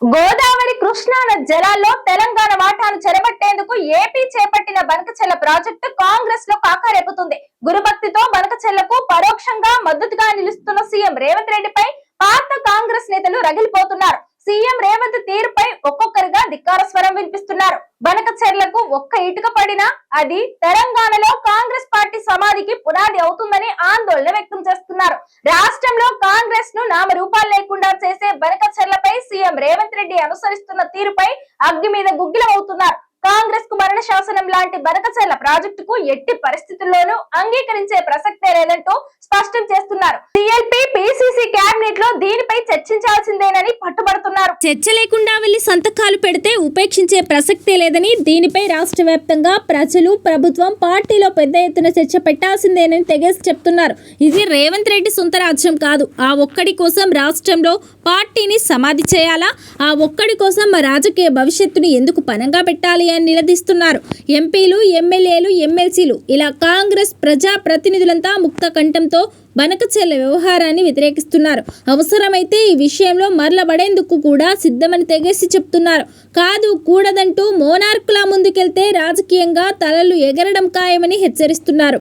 గోదావరి కృష్ణా నది జలాల్లో తెలంగాణ వాటాను చెరబట్టేందుకు ఏపీ చేపట్టిన బనకచెల్ల ప్రాజెక్టు కాంగ్రెస్లో కాకరేపుతుంది గురుభక్తితో బనకచెల్లకు పరోక్షంగా మద్దతుగా నిలుస్తున్న సీఎం రేవంత్ రెడ్డిపై పాత కాంగ్రెస్ నేతలు రగిలిపోతున్నారు. సీఎం రేవంత్ తీరుపై ఒక్కొక్కరిగా ధిక్కార స్వరం వినిపిస్తున్నారు. బనకచెర్లకు ఒక్క ఇటుక పడినా అది తెలంగాణలో కాంగ్రెస్ పార్టీ సమాధికి పునాది అవుతుందని ఆందోళన వ్యక్తం చేస్తున్నారు. రాష్ట్రంలో కాంగ్రెస్ను నామరూపాలు లేకుండా చేసే రెడ్డి అనుసరిస్తున్న తీరుపై అగ్గి మీద గుగ్గిలమవుతున్నారు. కాంగ్రెస్కు మరణ శాసనం లాంటి బనకచెర్ల ప్రాజెక్టుకు ఎట్టి పరిస్థితుల్లోనూ అంగీకరించే ప్రసక్తే లేదంటూ స్పష్టం చేస్తున్నారు. సిఎల్పి పిసిసి కేబినెట్లో దీనిపై చర్చించాల్సిందేనని పట్టు చర్చ లేకుండా వెళ్ళి సంతకాలు పెడితే ఉపేక్షించే ప్రసక్తే లేదని దీనిపై రాష్ట్ర వ్యాప్తంగా ప్రజలు ప్రభుత్వం పార్టీలో పెద్ద ఎత్తున చర్చ పెట్టాల్సిందేనని తెగేసి చెప్తున్నారు. ఇది రేవంత్ రెడ్డి సొంత రాజ్యం కాదు. ఆ ఒక్కడి కోసం రాష్ట్రంలో పార్టీని సమాధి చేయాలా? ఆ ఒక్కడి కోసం మా రాజకీయ భవిష్యత్తుని ఎందుకు పనంగా పెట్టాలి అని నిలదీస్తున్నారు. ఎంపీలు ఎమ్మెల్యేలు ఎమ్మెల్సీలు ఇలా కాంగ్రెస్ ప్రజా ప్రతినిధులంతా ముక్త కంఠంతో బనకచెల్ల వ్యవహారాన్ని వ్యతిరేకిస్తున్నారు. అవసరమైతే ఈ విషయంలో మరలబడేందుకు కూడా సిద్ధమని తెగేసి చెప్తున్నారు. కాదు కూడదంటూ మోనార్కులా ముందుకెళ్తే రాజకీయంగా తలలు ఎగరడం ఖాయమని హెచ్చరిస్తున్నారు.